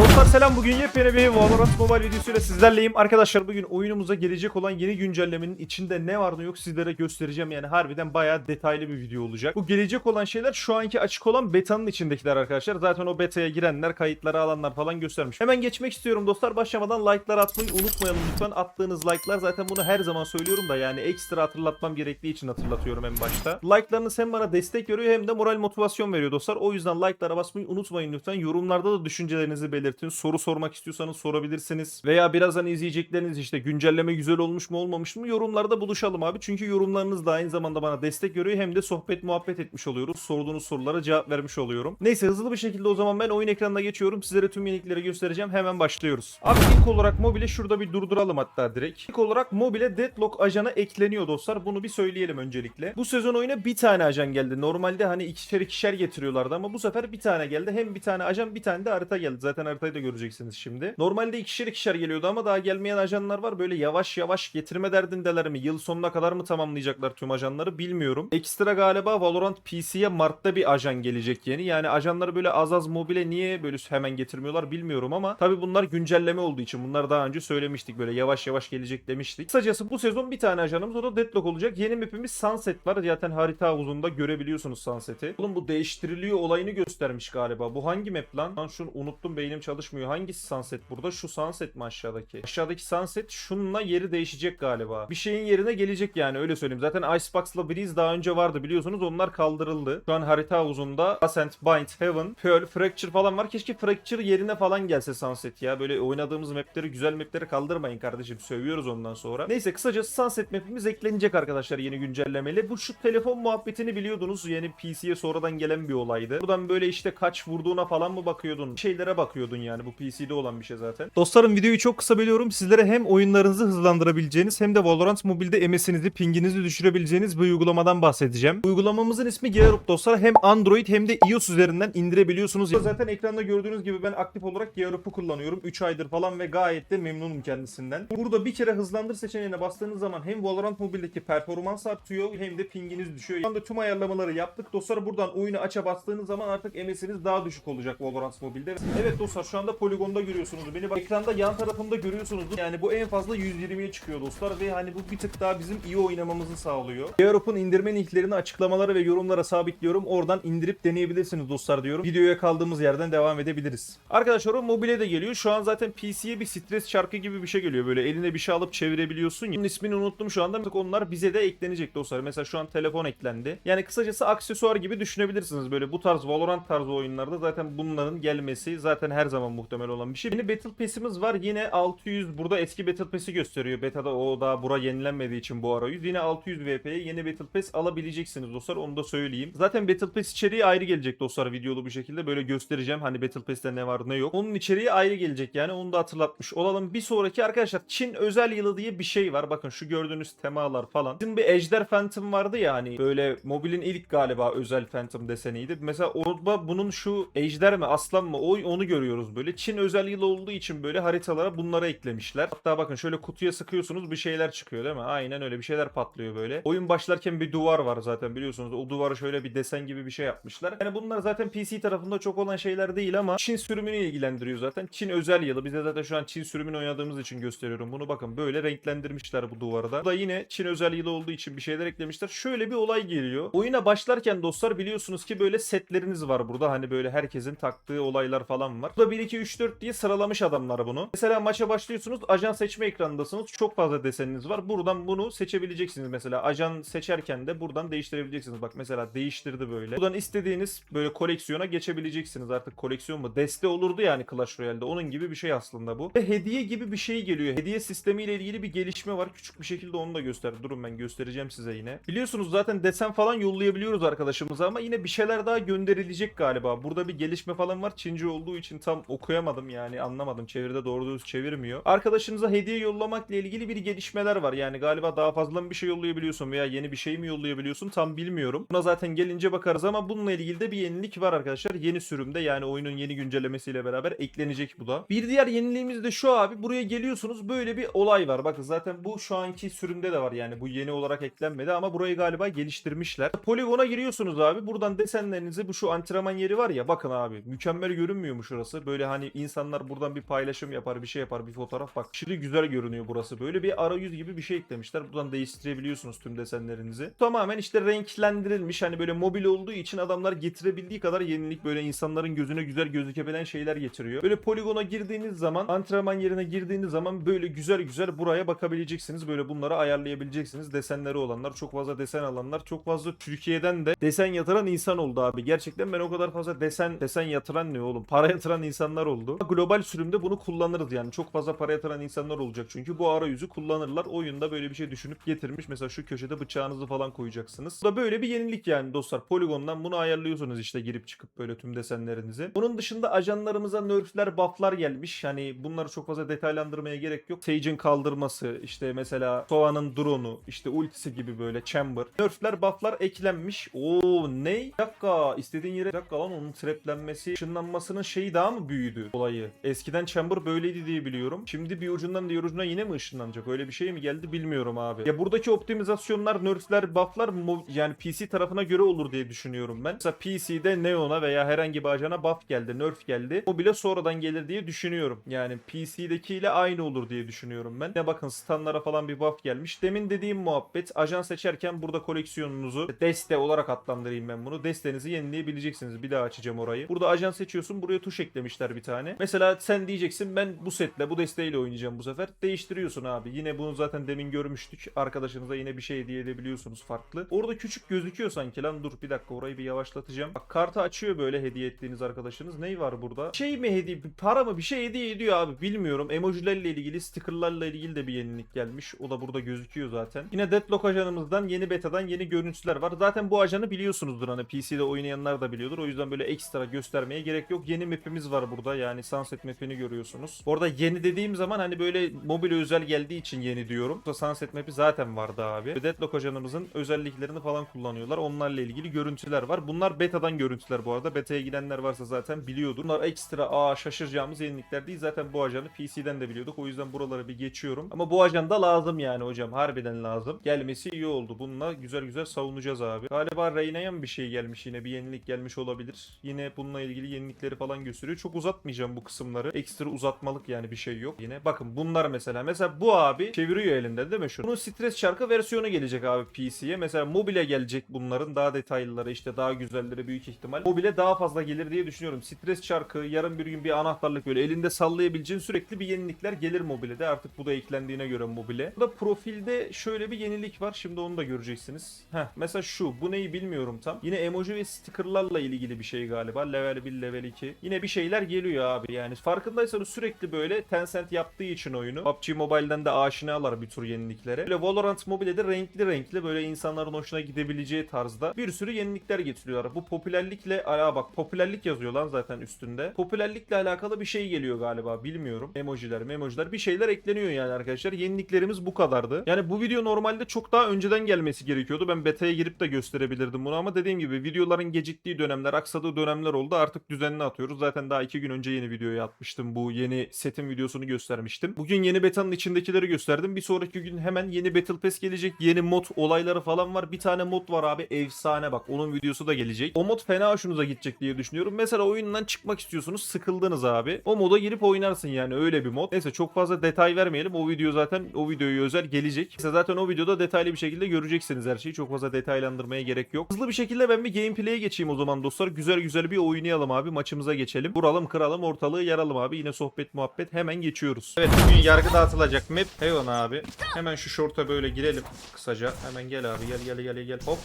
Dostlar selam bugün yepyeni bir Valorant Mobile videosuyla sizlerleyim. Arkadaşlar bugün oyunumuza gelecek olan yeni güncellemenin içinde ne var ne yok sizlere göstereceğim. Yani harbiden bayağı detaylı bir video olacak. Bu gelecek olan şeyler şu anki açık olan betanın içindekiler arkadaşlar. Zaten o betaya girenler, kayıtları alanlar falan göstermiş. Hemen geçmek istiyorum dostlar. Başlamadan like'lar atmayı unutmayalım lütfen. Attığınız like'lar zaten bunu her zaman söylüyorum da yani ekstra hatırlatmam gerektiği için hatırlatıyorum en başta. Like'larınız hem bana destek veriyor hem de moral motivasyon veriyor dostlar. O yüzden like'lara basmayı unutmayın lütfen. Yorumlarda da düşüncelerinizi belirtin. Soru sormak istiyorsanız sorabilirsiniz. Veya birazdan izleyecekleriniz işte güncelleme güzel olmuş mu olmamış mı yorumlarda buluşalım abi. Çünkü yorumlarınız da aynı zamanda bana destek veriyor. Hem de sohbet muhabbet etmiş oluyoruz. Sorduğunuz sorulara cevap vermiş oluyorum. Neyse hızlı bir şekilde o zaman ben oyun ekranına geçiyorum. Sizlere tüm yenilikleri göstereceğim. Hemen başlıyoruz. Abi ilk olarak mobile şurada bir durduralım hatta direkt. İlk olarak mobile Deadlock ajanı ekleniyor dostlar. Bunu bir söyleyelim öncelikle. Bu sezon oyuna bir tane ajan geldi. Normalde hani ikişer ikişer getiriyorlardı ama bu sefer bir tane geldi. Hem bir tane ajan bir tane de harita geldi. Zaten haritayı da göreceksiniz şimdi. Normalde ikişer ikişer geliyordu ama daha gelmeyen ajanlar var. Böyle yavaş yavaş getirme derdindeler mi? Yıl sonuna kadar mı tamamlayacaklar tüm ajanları bilmiyorum. Ekstra galiba Valorant PC'ye Mart'ta bir ajan gelecek yeni. Yani ajanları böyle az az mobile niye böyle hemen getirmiyorlar bilmiyorum ama tabi bunlar güncelleme olduğu için bunlar daha önce söylemiştik böyle yavaş yavaş gelecek demiştik. Kısacası bu sezon bir tane ajanımız o da Deadlock olacak. Yeni mapimiz Sunset var. Zaten harita havuzunda görebiliyorsunuz Sunset'i. Oğlum bu değiştiriliyor olayını göstermiş galiba. Bu hangi map lan? Lan şunu unuttum beynim çalışmıyor. Hangisi Sunset burada? Şu Sunset mi aşağıdaki? Aşağıdaki Sunset şununla yeri değişecek galiba. Bir şeyin yerine gelecek yani öyle söyleyeyim. Zaten Icebox'la Breeze daha önce vardı biliyorsunuz. Onlar kaldırıldı. Şu an harita havuzunda Ascent, Bind, Heaven, Pearl, Fracture falan var. Keşke Fracture yerine falan gelse Sunset ya. Böyle oynadığımız mapleri, güzel mapleri kaldırmayın kardeşim. Sövüyoruz ondan sonra. Neyse kısacası Sunset mapimiz eklenecek arkadaşlar yeni güncellemeli. Bu şu telefon muhabbetini biliyordunuz. Yeni PC'ye sonradan gelen bir olaydı. Buradan böyle işte kaç vurduğuna falan mı bakıyordun? Şeylere bakıyordun yani. Bu PC'de olan bir şey zaten. Dostlarım videoyu çok kısa bölüyorum. Sizlere hem oyunlarınızı hızlandırabileceğiniz hem de Valorant Mobile'de MS'inizi, pinginizi düşürebileceğiniz bir uygulamadan bahsedeceğim. Uygulamamızın ismi Gearup dostlar. Hem Android hem de iOS üzerinden indirebiliyorsunuz. Zaten ekranda gördüğünüz gibi ben aktif olarak Gearup'u kullanıyorum. 3 aydır falan ve gayet de memnunum kendisinden. Burada bir kere hızlandır seçeneğine bastığınız zaman hem Valorant Mobile'deki performans artıyor hem de pinginiz düşüyor. Şu anda tüm ayarlamaları yaptık. Dostlar buradan oyunu aça bastığınız zaman artık MS'iniz daha düşük olacak Valorant Mobile'de. Evet dostlar şu anda poligonda görüyorsunuz beni. Bak, ekranda yan tarafımda görüyorsunuz. Yani bu en fazla 120'ye çıkıyor dostlar ve hani bu bir tık daha bizim iyi oynamamızı sağlıyor. Gearup'un indirme linklerini açıklamalara ve yorumlara sabitliyorum. Oradan indirip deneyebilirsiniz dostlar diyorum. Videoya kaldığımız yerden devam edebiliriz. Arkadaşlar o mobile de geliyor. Şu an zaten PC'ye bir stres şarkı gibi bir şey geliyor. Böyle eline bir şey alıp çevirebiliyorsun ya. Bunun ismini unuttum şu anda. Artık onlar bize de eklenecek dostlar. Mesela şu an telefon eklendi. Yani kısacası aksesuar gibi düşünebilirsiniz. Böyle bu tarz Valorant tarzı oyunlarda zaten bunların gelmesi zaten her zaman muhtemel olan bir şey. Yeni Battle Pass'imiz var. Yine 600 burada eski Battle Pass'i gösteriyor. Beta'da o daha bura yenilenmediği için bu arayüz. Yine 600 VP'ye yeni Battle Pass alabileceksiniz dostlar. Onu da söyleyeyim. Zaten Battle Pass içeriği ayrı gelecek dostlar videolu bir şekilde. Böyle göstereceğim hani Battle Pass'te ne var ne yok. Onun içeriği ayrı gelecek yani. Onu da hatırlatmış olalım. Bir sonraki arkadaşlar Çin özel yılı diye bir şey var. Bakın şu gördüğünüz temalar falan. Bizim bir Ejder Phantom vardı ya hani böyle mobilin ilk galiba özel Phantom deseniydi. Mesela orada bunun şu Ejder mi aslan mı o onu görüyoruz böyle. Çin özel yılı olduğu için böyle haritalara bunları eklemişler. Hatta bakın şöyle kutuya sıkıyorsunuz bir şeyler çıkıyor değil mi? Aynen öyle bir şeyler patlıyor böyle. Oyun başlarken bir duvar var zaten biliyorsunuz. O duvara şöyle bir desen gibi bir şey yapmışlar. Yani bunlar zaten PC tarafında çok olan şeyler değil ama Çin sürümünü ilgilendiriyor zaten. Çin özel yılı. Bize zaten şu an Çin sürümünü oynadığımız için gösteriyorum bunu. Bakın böyle renklendirmişler bu duvarda. Bu da yine Çin özel yılı olduğu için bir şeyler eklemişler. Şöyle bir olay geliyor. Oyuna başlarken dostlar biliyorsunuz ki böyle setleriniz var burada. Hani böyle herkesin taktığı olaylar falan var. Burada 1 2 3 4 diye sıralamış adamlar bunu. Mesela maça başlıyorsunuz. Ajan seçme ekranındasınız. Çok fazla deseniniz var. Buradan bunu seçebileceksiniz mesela. Ajan seçerken de buradan değiştirebileceksiniz. Bak mesela değiştirdi böyle. Buradan istediğiniz böyle koleksiyona geçebileceksiniz. Artık koleksiyon mu? Deste olurdu yani Clash Royale'de. Onun gibi bir şey aslında bu. Ve hediye gibi bir şey geliyor. Hediye sistemiyle ilgili bir gelişme var. Küçük bir şekilde onu da göster. Durun ben göstereceğim size yine. Biliyorsunuz zaten desen falan yollayabiliyoruz arkadaşımıza ama yine bir şeyler daha gönderilecek galiba. Burada bir gelişme falan var. Çince olduğu için tam okuyamadım yani anlamadım. Çeviride doğru düz çevirmiyor. Arkadaşınıza hediye yollamakla ilgili bir gelişmeler var. Yani galiba daha fazla mı bir şey yollayabiliyorsun veya yeni bir şey mi yollayabiliyorsun tam bilmiyorum. Buna zaten gelince bakarız ama bununla ilgili de bir yenilik var arkadaşlar. Yeni sürümde yani oyunun yeni güncellemesiyle beraber eklenecek bu da. Bir diğer yeniliğimiz de şu abi. Buraya geliyorsunuz böyle bir olay var. Bakın zaten bu şu anki sürümde de var yani. Bu yeni olarak eklenmedi ama burayı galiba geliştirmişler. Poligona giriyorsunuz abi. Buradan desenlerinizi bu şu antrenman yeri var ya bakın abi. Mükemmel görünmüyor mu şurası? Böyle hani insanlar buradan bir paylaşım yapar bir şey yapar bir fotoğraf. Bak aşırı güzel görünüyor burası. Böyle bir arayüz gibi bir şey eklemişler. Buradan değiştirebiliyorsunuz tüm desenlerinizi. Tamamen işte renklendirilmiş hani böyle mobil olduğu için adamlar getirebildiği kadar yenilik böyle insanların gözüne güzel gözükebilen şeyler getiriyor. Böyle poligona girdiğiniz zaman antrenman yerine girdiğiniz zaman böyle güzel güzel buraya bakabileceksiniz. Böyle bunları ayarlayabileceksiniz. Desenleri olanlar çok fazla desen alanlar çok fazla Türkiye'den de desen yatıran insan oldu abi. Gerçekten ben o kadar fazla desen desen yatıran ne oğlum? Para yatıran insanlar oldu. Global sürümde bunu kullanırız yani. Çok fazla para yatıran insanlar olacak çünkü bu arayüzü kullanırlar. Oyunda böyle bir şey düşünüp getirmiş. Mesela şu köşede bıçağınızı falan koyacaksınız. Bu da böyle bir yenilik yani dostlar. Poligondan bunu ayarlıyorsunuz işte girip çıkıp böyle tüm desenlerinizi. Bunun dışında ajanlarımıza nerfler bufflar gelmiş. Hani bunları çok fazla detaylandırmaya gerek yok. Sage'in kaldırması işte mesela Sova'nın drone'u işte ultisi gibi böyle chamber. Nerfler bufflar eklenmiş. Oo ne? Bir dakika istediğin yere bir dakika lan onun traplenmesi ışınlanmasının şeyi daha mı büyüdü olayı eskiden chamber böyleydi diye biliyorum şimdi bir ucundan diğer ucuna yine mi ışınlanacak öyle bir şey mi geldi bilmiyorum abi ya buradaki optimizasyonlar nerfler bufflar yani PC tarafına göre olur diye düşünüyorum ben mesela PC'de Neon'a veya herhangi bir ajana buff geldi nerf geldi o bile sonradan gelir diye düşünüyorum yani PC'dekiyle aynı olur diye düşünüyorum ben. Ne bakın standlara falan bir buff gelmiş. Demin dediğim muhabbet ajan seçerken burada koleksiyonunuzu deste olarak adlandırayım ben bunu. Destenizi yenileyebileceksiniz. Bir daha açacağım orayı. Burada ajan seçiyorsun. Buraya tuş eklemişler bir tane. Mesela sen diyeceksin ben bu setle bu desteğiyle oynayacağım bu sefer. Değiştiriyorsun abi. Yine bunu zaten demin görmüştük. Arkadaşınıza yine bir şey hediye edebiliyorsunuz farklı. Orada küçük gözüküyor sanki lan dur bir dakika orayı bir yavaşlatacağım. Bak kartı açıyor böyle hediye ettiğiniz arkadaşınız. Ney var burada? Şey mi hediye para mı bir şey hediye ediyor abi bilmiyorum. Emojilerle ilgili stickerlarla ilgili de bir yenilik gelmiş. O da burada gözüküyor zaten. Yine Deadlock ajanımızdan yeni betadan yeni görüntüler var. Zaten bu ajanı biliyorsunuzdur hani PC'de oynayanlar da biliyordur. O yüzden böyle ekstra göstermeye gerek yok. Yeni map'imiz var burada. Yani Sunset map'ini görüyorsunuz. Orada yeni dediğim zaman hani böyle mobil özel geldiği için yeni diyorum. Sunset map'i zaten vardı abi. Deadlock ajanımızın özelliklerini falan kullanıyorlar. Onlarla ilgili görüntüler var. Bunlar betadan görüntüler bu arada. Beta'ya gidenler varsa zaten biliyordur. Bunlar ekstra aa şaşıracağımız yenilikler değil. Zaten bu ajanı PC'den de biliyorduk. O yüzden buraları bir geçiyorum. Ama bu ajan da lazım yani hocam. Harbiden lazım. Gelmesi iyi oldu. Bununla güzel güzel savunacağız abi. Galiba Reyna'ya mı bir şey gelmiş yine? Bir yenilik gelmiş olabilir. Yine bununla ilgili yenilikleri falan gösteriyor. Çok uzatmayacağım bu kısımları. Ekstra uzatmalık yani bir şey yok. Yine bakın bunlar mesela. Mesela bu abi çeviriyor elinde değil mi şu? Bunun stres şarkı versiyonu gelecek abi PC'ye. Mesela mobile gelecek bunların daha detaylıları işte daha güzelleri büyük ihtimal. Mobile daha fazla gelir diye düşünüyorum. Stres şarkı yarın bir gün bir anahtarlık böyle elinde sallayabileceğin sürekli bir yenilikler gelir mobile de. Artık bu da eklendiğine göre mobile. Burada profilde şöyle bir yenilik var. Şimdi onu da göreceksiniz. Heh, mesela şu. Bu neyi bilmiyorum tam. Yine emoji ve stickerlarla ilgili bir şey galiba. Level 1, level 2. Yine bir şeyler geliyor abi. Yani farkındaysanız sürekli böyle Tencent yaptığı için oyunu. PUBG Mobile'den de aşinalar bir tür yeniliklere. Böyle Valorant Mobile'de renkli renkli böyle insanların hoşuna gidebileceği tarzda bir sürü yenilikler getiriyorlar. Bu popülerlikle ala bak popülerlik yazıyor lan zaten üstünde. Popülerlikle alakalı bir şey geliyor galiba bilmiyorum. Emojiler, memojiler bir şeyler ekleniyor yani arkadaşlar. Yeniliklerimiz bu kadardı. Yani bu video normalde çok daha önceden gelmesi gerekiyordu. Ben beta'ya girip de gösterebilirdim bunu ama dediğim gibi videoların geciktiği dönemler, aksadığı dönemler oldu. Artık düzenli atıyoruz. Zaten daha iki gün önce yeni videoyu atmıştım. Bu yeni setin videosunu göstermiştim. Bugün yeni betanın içindekileri gösterdim. Bir sonraki gün hemen yeni Battle Pass gelecek. Yeni mod olayları falan var. Bir tane mod var abi efsane bak. Onun videosu da gelecek. O mod fena hoşunuza gidecek diye düşünüyorum. Mesela oyundan çıkmak istiyorsunuz. Sıkıldınız abi. O moda girip oynarsın yani öyle bir mod. Neyse çok fazla detay vermeyelim. O video zaten o videoyu özel gelecek. Neyse zaten o videoda detaylı bir şekilde göreceksiniz her şeyi. Çok fazla detaylandırmaya gerek yok. Hızlı bir şekilde ben bir gameplay'e geçeyim o zaman dostlar. Güzel güzel bir oynayalım abi. Maçımıza geçelim. Vuralım Yaralım kıralım ortalığı yaralım abi. Yine sohbet muhabbet hemen geçiyoruz. Evet bugün yargı dağıtılacak map. Heyon abi. Hemen şu short'a böyle girelim kısaca. Hemen gel abi gel gel gel gel hop.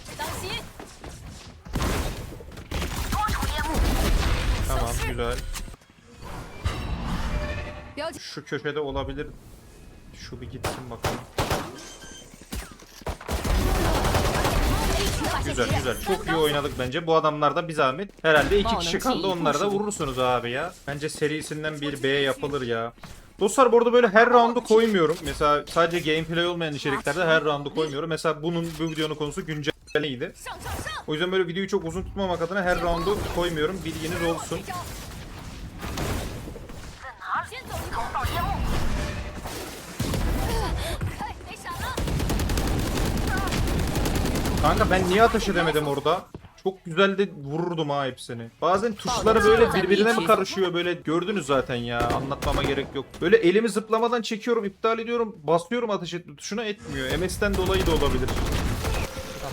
Tamam güzel. Şu köşede olabilir. Şu bir gitsin bakalım. Güzel güzel. Çok iyi oynadık bence. Bu adamlar da bir zahmet. Herhalde iki kişi kaldı. Onları da vurursunuz abi ya. Bence serisinden bir B yapılır ya. Dostlar burada böyle her roundu koymuyorum. Mesela sadece gameplay olmayan içeriklerde her roundu koymuyorum. Mesela bunun bu videonun konusu güncelleydi. O yüzden böyle videoyu çok uzun tutmamak adına her roundu koymuyorum. Bilginiz olsun. Kanka ben niye ateş edemedim orada? Çok güzel de vururdum ha hepsini. Bazen tuşları böyle birbirine mi karışıyor böyle gördünüz zaten ya anlatmama gerek yok. Böyle elimi zıplamadan çekiyorum iptal ediyorum basıyorum ateş etme tuşuna etmiyor. MS'ten dolayı da olabilir.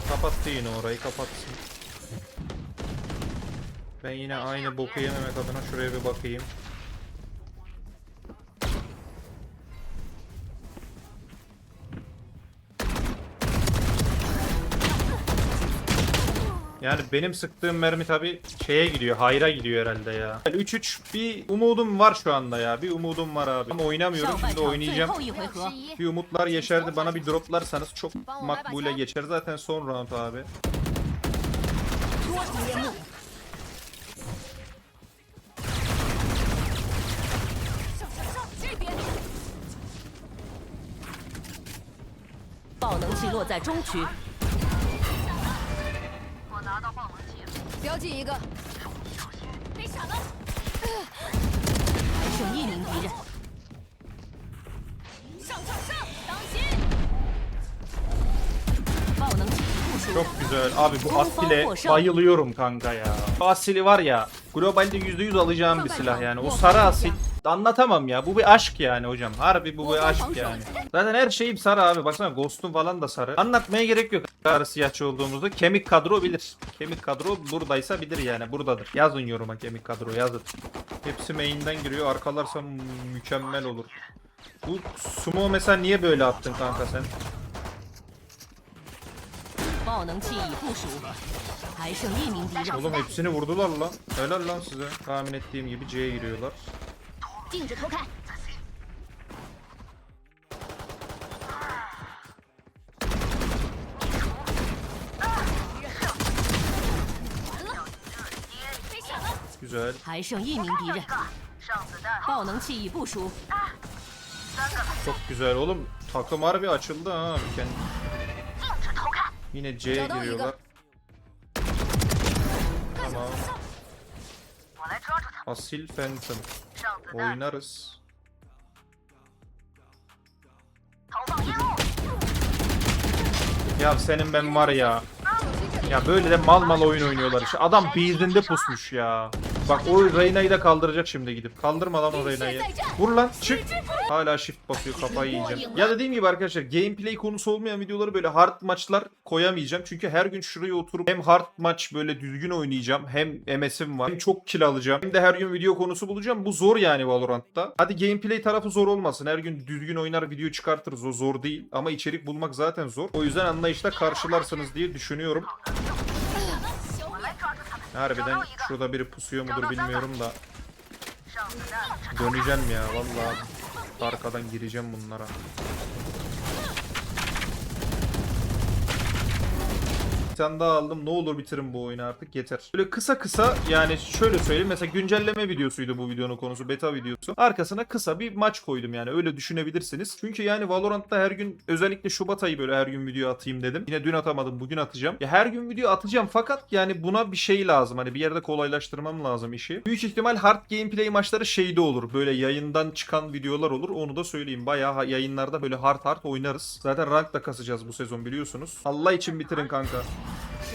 Kapattı yine orayı kapatsın. Ben yine aynı boku yememek adına şuraya bir bakayım. Yani benim sıktığım mermi tabi şeye gidiyor, hayra gidiyor herhalde ya. 3-3 bir umudum var şu anda ya. Bir umudum var abi. Ama oynamıyorum 上半 şimdi 场最 oynayacağım. 后一回合，十一， Bir umutlar yeşerdi bana bir droplarsanız çok makbule geçer. Zaten son round abi. 多重烟幕，上上上，这边爆能器落在中区， 标记一个，被闪了，还剩一名敌人，上上上，当心！爆能器部署， Çok güzel. Abi bu Asil'e bayılıyorum kanka ya. Bu Asil'i var ya globalde %100 alacağım bir silah yani. O sarı Asil Anlatamam ya. Bu bir aşk yani hocam. Harbi bu bir aşk yani. Zaten her şeyim sarı abi. Baksana Ghost'un falan da sarı. Anlatmaya gerek yok. Sarı siyahçı olduğumuzda kemik kadro bilir. Kemik kadro buradaysa bilir yani. Buradadır. Yazın yoruma kemik kadro yazın. Hepsi main'den giriyor. Arkalarsa mükemmel olur. Bu sumo mesela niye böyle attın kanka sen? Oğlum hepsini vurdular lan. Helal lan size. Tahmin ettiğim gibi C'ye giriyorlar. 禁止偷看， 被闪了， Güzel. 还剩一名敌人，爆能器已部署， Çok güzel oğlum. Takım harbi açıldı ha. Kendi... Yine C'ye Canan giriyorlar. Tamam. Asil Phantom. Oynarız. Ya senin ben var ya. Ya böyle de mal mal oyun oynuyorlar işte. Adam bizinde pusmuş ya. Bak o Reyna'yı da kaldıracak şimdi gidip. Kaldırma lan o Reyna'yı. Vur lan çık. Hala shift basıyor kafayı yiyeceğim. Ya dediğim gibi arkadaşlar gameplay konusu olmayan videoları böyle hard maçlar koyamayacağım. Çünkü her gün şuraya oturup hem hard maç böyle düzgün oynayacağım. Hem MS'im var. Hem çok kill alacağım. Hem de her gün video konusu bulacağım. Bu zor yani Valorant'ta. Hadi gameplay tarafı zor olmasın. Her gün düzgün oynar video çıkartırız. O zor değil. Ama içerik bulmak zaten zor. O yüzden anlayışla karşılarsınız diye düşünüyorum. Harbiden şurada biri pusuyor mudur bilmiyorum da. Döneceğim ya vallahi. Arkadan gireceğim bunlara. Tane daha aldım. Ne olur bitirin bu oyunu artık yeter. Böyle kısa kısa yani şöyle söyleyeyim. Mesela güncelleme videosuydu bu videonun konusu. Beta videosu. Arkasına kısa bir maç koydum yani. Öyle düşünebilirsiniz. Çünkü yani Valorant'ta her gün özellikle Şubat ayı böyle her gün video atayım dedim. Yine dün atamadım. Bugün atacağım. Ya her gün video atacağım fakat yani buna bir şey lazım. Hani bir yerde kolaylaştırmam lazım işi. Büyük ihtimal hard gameplay maçları şeyde olur. Böyle yayından çıkan videolar olur. Onu da söyleyeyim. Bayağı yayınlarda böyle hard hard oynarız. Zaten rank da kasacağız bu sezon biliyorsunuz. Allah için bitirin kanka.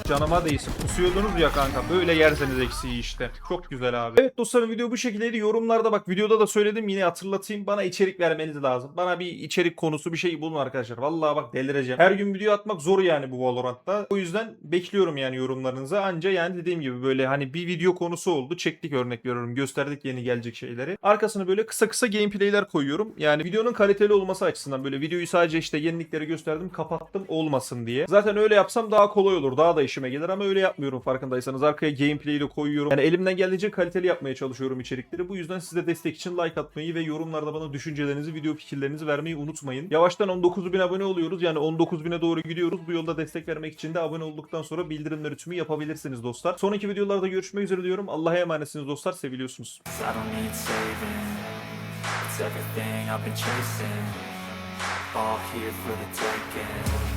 Canıma değsin. Pusuyordunuz ya kanka. Böyle yerseniz eksiği işte. Çok güzel abi. Evet dostlarım video bu şekildeydi. Yorumlarda bak videoda da söyledim yine hatırlatayım. Bana içerik vermeniz lazım. Bana bir içerik konusu bir şey bulun arkadaşlar. Vallahi bak delireceğim. Her gün video atmak zor yani bu Valorant'ta. O yüzden bekliyorum yani yorumlarınızı. Anca yani dediğim gibi böyle hani bir video konusu oldu. Çektik örnek veriyorum. Gösterdik yeni gelecek şeyleri. Arkasına böyle kısa kısa gameplay'ler koyuyorum. Yani videonun kaliteli olması açısından böyle videoyu sadece işte yenilikleri gösterdim kapattım olmasın diye. Zaten öyle yapsam daha kolay olur. Daha da işime gelir ama öyle yapmıyorum farkındaysanız. Arkaya gameplay'i de koyuyorum. Yani elimden geldiğince kaliteli yapmaya çalışıyorum içerikleri. Bu yüzden siz de destek için like atmayı ve yorumlarda bana düşüncelerinizi, video fikirlerinizi vermeyi unutmayın. Yavaştan 19.000 abone oluyoruz. Yani 19.000'e doğru gidiyoruz. Bu yolda destek vermek için de abone olduktan sonra bildirimleri tümü yapabilirsiniz dostlar. Sonraki videolarda görüşmek üzere diyorum. Allah'a emanetsiniz dostlar. Seviliyorsunuz. Everything I've been chasing. All here for the taking.